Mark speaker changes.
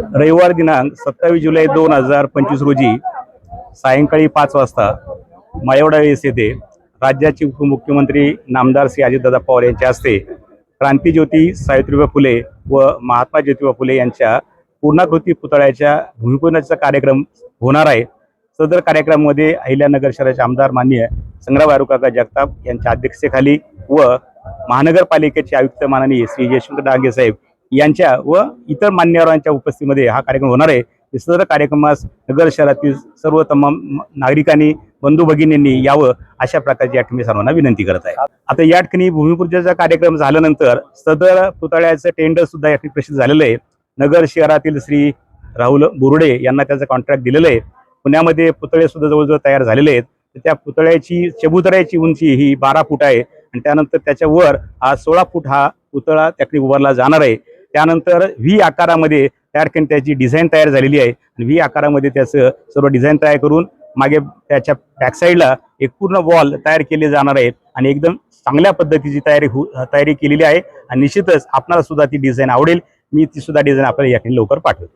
Speaker 1: रविवार दिनांक सत्तावीस जुलै दोन हजार पंचवीस रोजी सायंकाळी पाच वाजता मायवडा वेस येथे राज्याचे उपमुख्यमंत्री नामदार श्री अजितदादा पवार यांच्या हस्ते क्रांतीज्योती सावित्रीबाई फुले व महात्मा ज्योतिबा फुले यांच्या पूर्णाकृती पुतळ्याच्या भूमिपूजनाचा कार्यक्रम होणार आहे. सदर कार्यक्रमामध्ये अहिल्यानगर शहराचे आमदार माननीय संग्राम काका जगताप यांच्या अध्यक्षतेखाली व महानगरपालिकेचे आयुक्त माननीय श्री जयशंकर डांगे साहेब यांच्या व इतर मान्यवरांच्या उपस्थितीमध्ये हा कार्यक्रम होणार आहे. सदर कार्यक्रमास नगर शहरातील सर्व तमाम नागरिकांनी बंधू भगिनींनी यावं अशा प्रकारची या ठिकाणी सर्वांना विनंती करत आहे. आता या ठिकाणी भूमिपूजनाचा कार्यक्रम झाल्यानंतर सदर पुतळ्याचं टेंडर सुद्धा या ठिकाणी प्रसिद्ध झालेलं आहे. नगर शहरातील श्री राहुल बुरुडे यांना त्याचं कॉन्ट्रॅक्ट दिलेलं आहे. पुण्यामध्ये पुतळे सुद्धा जवळजवळ तयार झालेले आहेत. तर त्या पुतळ्याची चबुतऱ्याची उंची ही बारा फूट आहे आणि त्यानंतर त्याच्यावर हा सोळा फूट हा पुतळा त्या ठिकाणी उभारला जाणार आहे. त्यानंतर व्ही आकारामध्ये त्या ठिकाणी त्याची डिझाईन तयार झालेली आहे. आणि व्ही आकारामध्ये त्याचं सर्व डिझाईन तयार करून मागे त्याच्या बॅकसाईडला एक पूर्ण वॉल तयार केले जाणार आहेत आणि एकदम चांगल्या पद्धतीची तयारी हो तयारी केलेली आहे. आणि निश्चितच आपणाला सुद्धा ती डिझाईन आवडेल. मी ती सुद्धा डिझाईन आपल्याला या ठिकाणी लवकर पाठवतो.